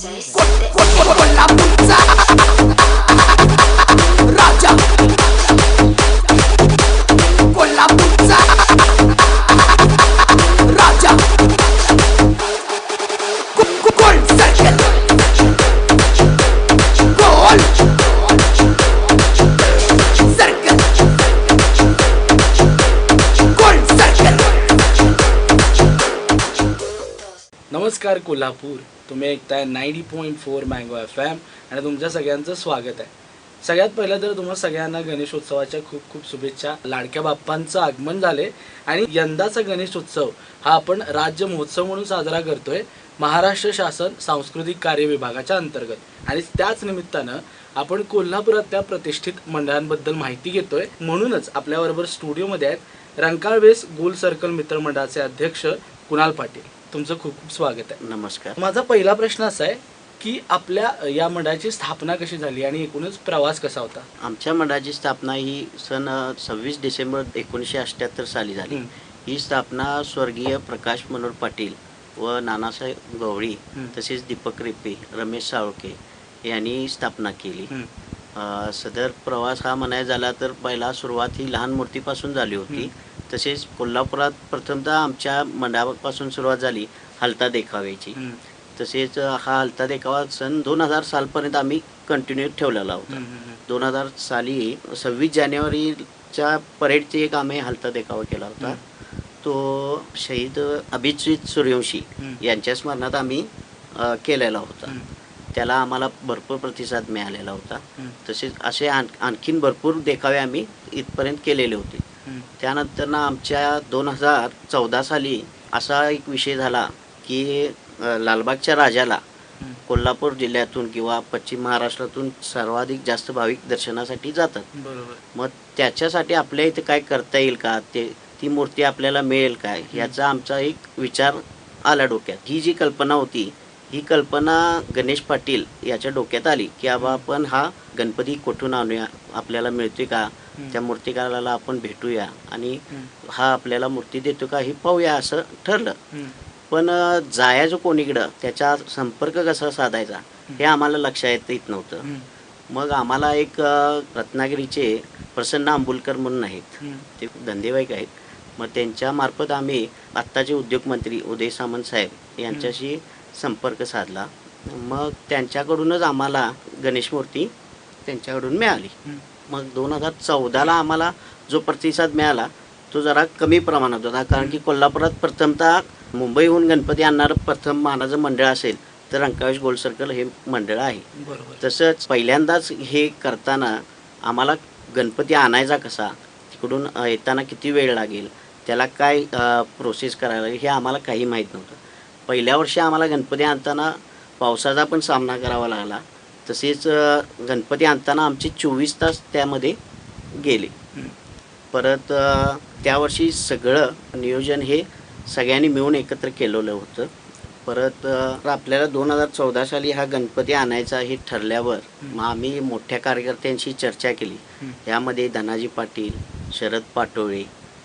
कोल्हापूरचा राजा नमस्कार कोल्हापूर. तुम्ही ऐकताय ninety point four mango F M आणि तुमच्या सगळ्यांचं स्वागत आहे. सगळ्यात पहिलं तर तुम्हाला सगळ्यांना गणेशोत्सवाच्या खूप खूप शुभेच्छा. लाडक्या बाप्पांचं आगमन झाले आणि यंदाचा गणेशोत्सव हा आपण राज्य महोत्सव म्हणून साजरा करतोय महाराष्ट्र शासन सांस्कृतिक कार्य विभागाच्या अंतर्गत. आणि त्याच निमित्तानं आपण कोल्हापुरात प्रतिष्ठित मंडळांबद्दल माहिती घेतोय. म्हणूनच आपल्याबरोबर स्टुडिओमध्ये आहेत रंकाळवेस गोल सर्कल मित्रमंडळाचे अध्यक्ष कुणाल पाटील. तुमचं खूप खूप स्वागत आहे. नमस्कार. माझा पहिला प्रश्न असा आहे की आपल्या या मंडळाची स्थापना कशी झाली आणि एकूणच प्रवास कसा होता? आमच्या मंडळाची स्थापना ही सन सव्वीस डिसेंबर एकोणीसशे अठ्ठ्याहत्तर साली झाली. हं. स्थापना स्वर्गीय प्रकाश मनोहर पाटील व नानासाहेब गवळी. तसेच दीपक रेप्पे रमेश साळुके यांनी स्थापना केली. सदर प्रवास हा म्हणायचा झाला तर पहिला सुरुवात ही लहान मूर्तीपासून झाली होती. तसेच कोल्हापुरात प्रथमतः आमच्या मंडळापासून सुरुवात झाली हलता देखाव्याची. हं, तसेच हा हलता देखावा सन दोन हजार सालपर्यंत आम्ही कंटिन्यू ठेवलेला होता. दोन हजार साली सव्वीस जानेवारीच्या परेडचे एक आम्ही हलता देखावा केला होता. तो शहीद अभिजित सूर्यवंशी. यांच्या स्मरणात आम्ही केलेला होता. त्याला आम्हाला भरपूर प्रतिसाद मिळालेला होता. तसेच असे आण आणखीन भरपूर देखावे आम्ही इथपर्यंत केलेले होते. त्यानंतर ना आमच्या दोन हजार चौदा साली असा एक विषय झाला की लालबागच्या राजाला. कोल्हापूर जिल्ह्यातून किंवा पश्चिम महाराष्ट्रातून सर्वाधिक जास्त भाविक दर्शनासाठी जातात. मग त्याच्यासाठी आपल्या इथे काय करता येईल का? ते ती मूर्ती आपल्याला मिळेल काय? याचा आमचा एक विचार आला डोक्यात. ही जी कल्पना होती ही कल्पना गणेश पाटील याच्या डोक्यात आली की बाबा आपण हा गणपती कुठून आणूया? आपल्याला मिळतोय का. त्या मूर्तिकाराला आपण भेटूया आणि हं, आपल्याला मूर्ती देतो का हे पाहूया असं ठरलं. पण अ, जायचं कोणीकडं? त्याचा संपर्क कसा साधायचा? हे आम्हाला लक्षात येत नव्हतं. मग आम्हाला एक रत्नागिरीचे प्रसन्न आंबुलकर म्हणून आहेत. ते धंदेवाईक आहेत. मग त्यांच्या मार्फत आम्ही आत्ताचे उद्योगमंत्री उदय सामंत साहेब यांच्याशी संपर्क साधला. मग त्यांच्याकडूनच आम्हाला गणेश मूर्ती त्यांच्याकडून मिळाली. मग दोन हजार चौदाला आम्हाला जो प्रतिसाद मिळाला तो जरा कमी प्रमाणात होता. कारण की कोल्हापुरात प्रथमतः मुंबईहून गणपती आणणारं प्रथम मानाचं मंडळ असेल तर अंकावेश गोल्ड सर्कल हे मंडळ आहे. बरोबर. तसंच पहिल्यांदाच हे करताना आम्हाला गणपती आणायचा कसा तिकडून येताना किती वेळ लागेल त्याला काय प्रोसेस करायला लागेल हे आम्हाला काही माहीत नव्हतं. पहिल्या वर्षी आम्हाला गणपती आणताना पावसाचा पण सामना करावा लागला. तसेच गणपती आणताना आमचे चोवीस तास त्यामध्ये गेले. परत त्यावर्षी सगळं नियोजन हे सगळ्यांनी मिळून एकत्र केलेलं होतं. परत आपल्याला दोन हजार चौदा साली हा गणपती आणायचा हे ठरल्यावर मग आम्ही मोठ्या कार्यकर्त्यांशी चर्चा केली. यामध्ये धनाजी पाटील शरद पाटोळे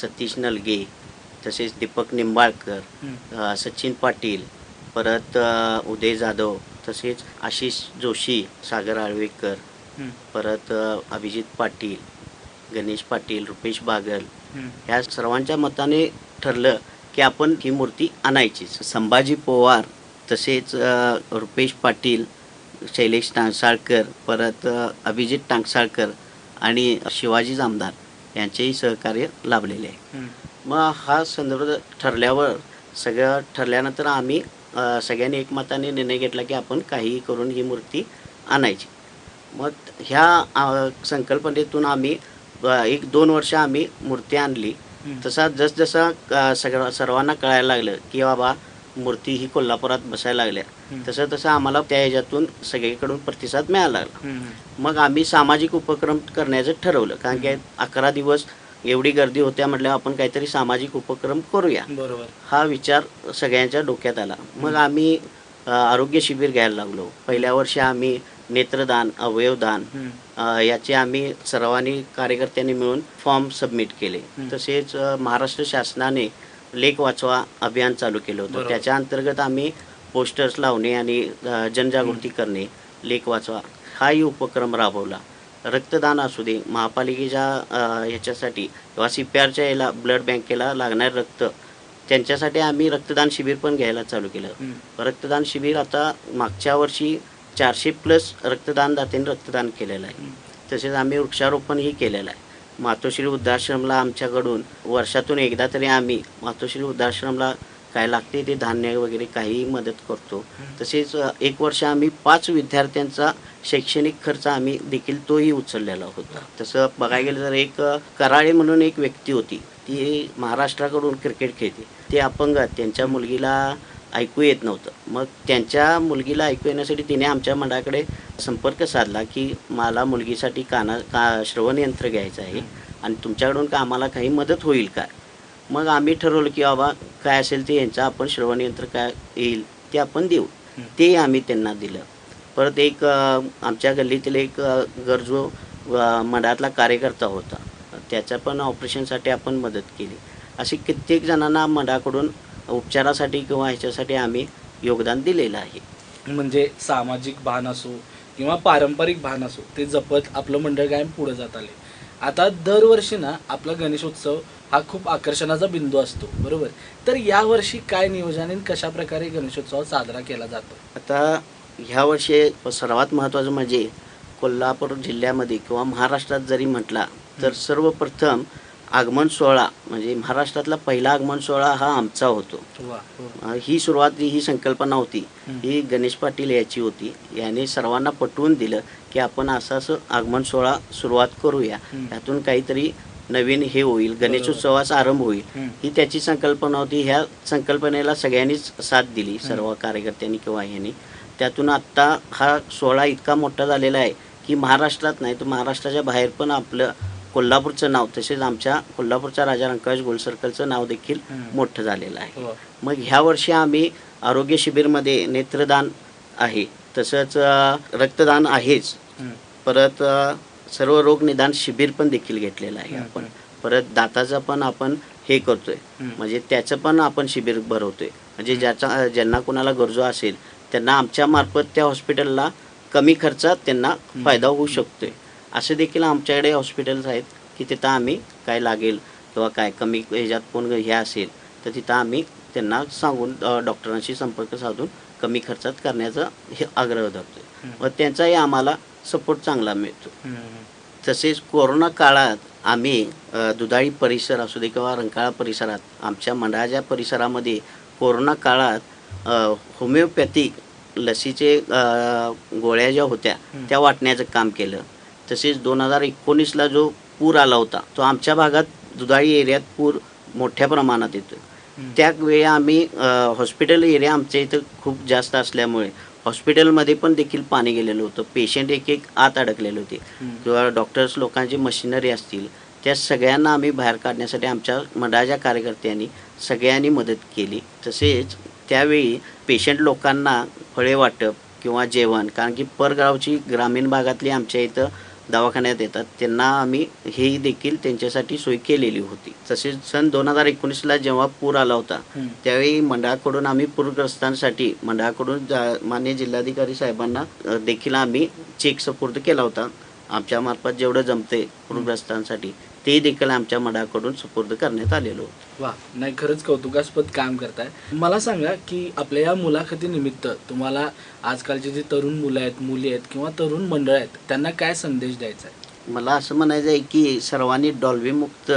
सतीश नलगे तसेच दीपक निंबाळकर सचिन पाटील परत उदय जाधव तसेच आशिष जोशी सागर आळवेकर परत अभिजित पाटील गणेश पाटील रुपेश बागल ह्या सर्वांच्या मताने ठरलं की आपण ही मूर्ती आणायचीच. संभाजी पवार तसेच रुपेश पाटील शैलेश टांगसाळकर परत अभिजित टांगसाळकर आणि शिवाजी जामदार यांचेही सहकार्य लाभलेले आहे. मग हा संदर्भ ठरल्यावर सगळं ठरल्यानंतर आम्ही सगळ्यांनी एकमताने निर्णय घेतला की आपण काहीही करून ही मूर्ती आणायची. मग ह्या संकल्पनेतून आम्ही एक दोन वर्ष आम्ही मूर्ती आणली. तसा जसजसं सगळं सर्वांना कळायला लागलं की बाबा मूर्ती ही कोल्हापुरात बसायला लागल्या. तसं तसं आम्हाला त्या ह्याच्यातून सगळीकडून प्रतिसाद मिळायला लागला मग आम्ही सामाजिक उपक्रम करण्याचं ठरवलं. कारण की अकरा दिवस एवढी गर्दी होत्या म्हटल्यावर आपण काहीतरी सामाजिक उपक्रम करूया. बरोबर. हा विचार सगळ्यांच्या डोक्यात आला. मग आम्ही आरोग्य शिबिर घ्यायला लागलो. पहिल्या वर्षी आम्ही नेत्रदान अवयवदान याचे आम्ही सर्वांनी कार्यकर्त्यांनी मिळून फॉर्म सबमिट केले. तसेच महाराष्ट्र शासनाने लेख वाचवा अभियान चालू केलं होतं. त्याच्या अंतर्गत आम्ही पोस्टर्स लावणे आणि जनजागृती करणे लेख वाचवा हाही उपक्रम राबवला. रक्तदान असू दे महापालिकेच्या ह्याच्यासाठी किंवा सी पी आरच्या याला ब्लड बँकेला लागणारे रक्त त्यांच्यासाठी आम्ही रक्तदान शिबिर पण घ्यायला चालू केलं. रक्तदान शिबिर आता मागच्या वर्षी चारशे प्लस रक्तदानदात्यांनी रक्तदान केलेलं आहे. तसेच आम्ही वृक्षारोपणही केलेलं आहे. मातोश्री वृद्धाश्रमला आमच्याकडून वर्षातून एकदा तरी आम्ही मातोश्री वृद्धाश्रमला काय लागते ते धान्य वगैरे काहीही मदत करतो. तसेच एक वर्ष आम्ही पाच विद्यार्थ्यांचा शैक्षणिक खर्च आम्ही देखील तोही उचललेला होता. तसं बघायला गेलं तर एक कराळे म्हणून एक व्यक्ती होती. ती महाराष्ट्राकडून क्रिकेट खेळते. ते अपंग त्यांच्या मुलगीला ऐकू येत नव्हतं. मग त्यांच्या मुलगीला ऐकू येण्यासाठी तिने आमच्या मंडळाकडे संपर्क साधला की मला मुलगीसाठी काना का श्रवण यंत्र घ्यायचं आहे. आणि तुमच्याकडून का आम्हाला काही मदत होईल का? मग आम्ही ठरवलं की बाबा काय असेल ते यांचं आपण श्रवण यंत्र काय येईल ते आपण देऊ. ते आम्ही त्यांना दिलं. परत एक आमच्या गल्लीतील एक गरजू अ, मंडळातला कार्यकर्ता होता. त्याच्या पण ऑपरेशनसाठी आपण मदत केली. अशी कित्येक जणांना मंडळाकडून उपचारासाठी किंवा ह्याच्यासाठी आम्ही योगदान दिलेलं आहे. म्हणजे सामाजिक भान असो किंवा पारंपरिक भान असो ते जपत आपलं मंडळ कायम पुढे जात आले आता दरवर्षी ना आपला गणेशोत्सव हा खूप आकर्षणाचा बिंदू असतो बरोबर? तर यावर्षी काय नियोजन आणि कशा प्रकारे गणेशोत्सव साजरा केला जातो? आता ह्या वर्षी सर्वात महत्त्वाचं म्हणजे कोल्हापूर जिल्ह्यामध्ये किंवा महाराष्ट्रात जरी म्हटला तर सर्वप्रथम आगमन सोहळा म्हणजे महाराष्ट्रातला पहिला आगमन सोहळा हा आमचा होतो. हो. अं, ही सुरुवात ही संकल्पना होती. हं. गणेश पाटील याची होती. याने सर्वांना पटवून दिलं की आपण असं असं आगमन सोहळा सुरुवात करूया. हं. यातून काहीतरी नवीन हे होईल गणेशोत्सवाचा आरंभ होईल. हं. ही त्याची संकल्पना होती. ह्या संकल्पनेला सगळ्यांनीच साथ दिली सर्व कार्यकर्त्यांनी किंवा ह्यांनी. त्यातून आत्ता हा सोहळा इतका मोठा झालेला आहे की महाराष्ट्रात नाही तर महाराष्ट्राच्या बाहेर पण आपलं कोल्हापूरचं नाव तसेच आमच्या कोल्हापूरच्या राजा रंकाश गोल सर्कलचं नाव देखील. मोठं झालेलं आहे हो. मग ह्या वर्षी आम्ही आरोग्य शिबिरमध्ये नेत्रदान आहे तसंच रक्तदान आहेच. परत सर्व रोग निदान शिबिर पण देखील घेतलेलं आहे आपण. परत दाताचं पण आपण हे करतोय. म्हणजे त्याचं पण आपण शिबिर भरवतोय म्हणजे ज्याचा ज्यांना कोणाला गरजू असेल त्यांना आमच्या मार्फत त्या हॉस्पिटलला कमी खर्चात त्यांना फायदा होऊ शकतोय असे देखील आमच्याकडे हॉस्पिटल्स आहेत की तिथं आम्ही काय लागेल किंवा काय कमी ह्याच्यात कोण हे असेल तर तिथं आम्ही त्यांना सांगून डॉक्टरांशी संपर्क साधून कमी खर्चात करण्याचा हे आग्रह धरतोय हं. व त्यांचाही आम्हाला सपोर्ट चांगला मिळतो. तसेच कोरोना काळात आम्ही दुधाळी परिसर असू दे किंवा रंकाळा परिसरात आमच्या मंडळाच्या परिसरामध्ये कोरोना काळात होमिओपॅथिक लसीचे गोळ्या ज्या होत्या. त्या वाटण्याचं काम केलं तसेच दोन हजार एकोणीसला जो पूर आला होता तो आमच्या भागात दुधाळी एरियात पूर मोठ्या प्रमाणात येतो. त्यावेळी आम्ही हॉस्पिटल एरिया आमच्या इथं खूप जास्त असल्यामुळे हॉस्पिटलमध्ये पण देखील पाणी गेलेलं होतं पेशंट एक एक आत अडकलेले होते. किंवा डॉक्टर्स लोकांची मशिनरी असतील त्या सगळ्यांना आम्ही बाहेर काढण्यासाठी आमच्या मंडळाच्या कार्यकर्त्यांनी सगळ्यांनी मदत केली तसेच त्यावेळी पेशंट लोकांना फळे वाटप किंवा जेवण कारण की परगावची ग्रामीण भागातली आमच्या इथं दवाखान्यात येतात. त्यांना आम्ही हेही देखील त्यांच्यासाठी सोय केलेली होती. तसेच सन दोन हजार एकोणीसला जेव्हा पूर आला होता हं. त्यावेळी मंडळाकडून आम्ही पूरग्रस्तांसाठी मंडळाकडून जा- मान्य जिल्हाधिकारी साहेबांना देखील आम्ही चेक सपोर्ट केला होता. आमच्या मार्फत जेवढं जमते पूरग्रस्तांसाठी ते देखील आमच्या मंडळाकडून सुपूर्द करण्यात आलेलं होतं. वा नाही खरंच कौतुकास्पद काम करताय. मला सांगा की आपल्या या मुलाखतीनिमित्त तुम्हाला आजकालचे जे तरुण मुलं आहेत मुली आहेत किंवा तरुण मंडळ आहेत त्यांना काय संदेश द्यायचा आहे? मला असं म्हणायचं आहे की सर्वांनी डॉल्बीमुक्त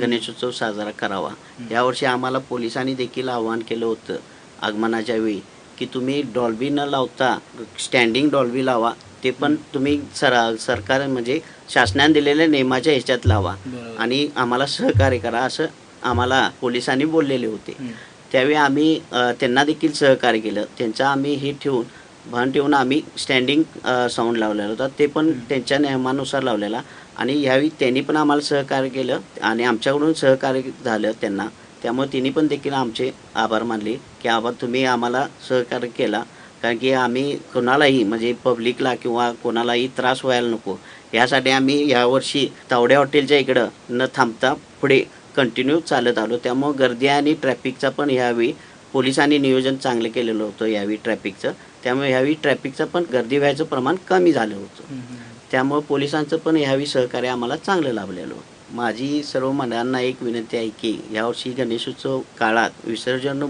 गणेशोत्सव साजरा करावा. यावर्षी आम्हाला पोलिसांनी देखील आवाहन केलं होतं आगमनाच्या वेळी की तुम्ही डॉल्बी न लावता स्टँडिंग डॉल्बी लावा. ते पण तुम्ही सर सरकार म्हणजे शासनाने दिलेल्या नियमाच्या ह्याच्यात लावा. आणि आम्हाला सहकार्य करा असं आम्हाला पोलिसांनी बोललेले होते. त्यावेळी आम्ही त्यांना देखील सहकार्य केलं. त्यांचं आम्ही हे ठेवून भान ठेवून आम्ही स्टँडिंग साऊंड लावलेला होता. ते पण त्यांच्या नियमानुसार लावलेला. आणि यावेळी त्यांनी पण आम्हाला सहकार्य केलं. आणि आमच्याकडून सहकार्य झालं त्यांना. त्यामुळे त्यांनी पण देखील आमचे आभार मानले की आबा तुम्ही आम्हाला सहकार्य केला. कारण की आम्ही कोणालाही म्हणजे पब्लिकला किंवा कोणालाही त्रास व्हायला नको. यासाठी आम्ही यावर्षी तावड्या हॉटेलच्या इकडं न थांबता पुढे कंटिन्यू चालत आलो. त्यामुळं गर्दी आणि ट्रॅफिकचा पण यावेळी पोलिसांनी नियोजन चांगलं केलेलं होतं यावेळी ट्रॅफिकचं त्यामुळे ह्यावेळी ट्रॅफिकचं पण गर्दी व्हायचं प्रमाण कमी झालं होतं. त्यामुळे पोलिसांचं पण ह्यावेळी सहकार्य आम्हाला चांगलं लाभलेलं होतं. माझी सर्व मंडळांना एक विनंती आहे की यावर्षी गणेशोत्सव काळात विसर्जन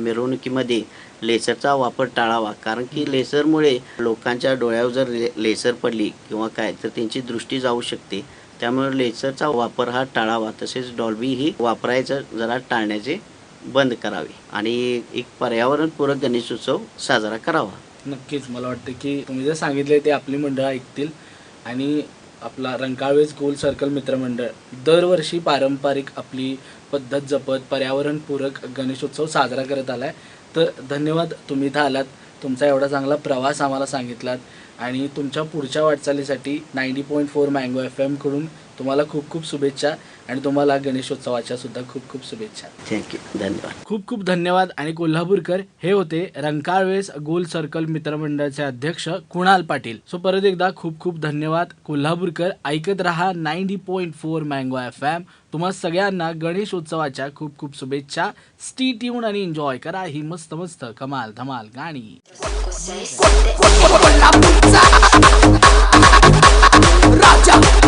मिरवणुकीमध्ये लेसरचा वापर टाळावा. कारण की लेसरमुळे लोकांच्या डोळ्यावर जर ले लेसर पडली किंवा काय तर त्यांची दृष्टी जाऊ शकते. त्यामुळे लेसरचा वापर हा टाळावा. तसेच डॉल्बी ही वापरायचं जरा टाळण्याचे बंद करावे. आणि एक पर्यावरणपूरक गणेशोत्सव साजरा करावा. नक्कीच. मला वाटतं की तुम्ही जे सांगितले ते आपली मंडळ ऐकतील. आणि आपला रंकाळवेज गोल सर्कल मित्रमंडळ दरवर्षी पारंपरिक आपली पद्धत जपत पर्यावरणपूरक गणेशोत्सव साजरा करत आला आहे तर धन्यवाद तुम्ही इथं आलात तुमचा एवढा चांगला प्रवास आम्हाला सांगितलात. आणि तुमच्या पुढच्या वाटचालीसाठी ninety point four mango F एमकडून तुम्हाला खूप खूप शुभेच्छा आणि तुम्हाला गणेशोत्सवाच्या सुद्धा खूप खूप शुभेच्छा. थँक्यू धन्यवाद. खूप खूप धन्यवाद आणि कोल्हापूरकर हे होते रंकाळवेस गोल सर्कल मित्रमंडळाचे अध्यक्ष कुणाल पाटील. सो परत एकदा खूप खूप धन्यवाद. कोल्हापूरकर ऐकत रहा ninety point four mango F M तुम्हा सगळ्यांना गणेश उत्सवाच्या खूप खूप शुभेच्छा. स्टी ट्यून आणि एन्जॉय करा ही मस्त मस्त कमाल धमाल गाणी. राजा.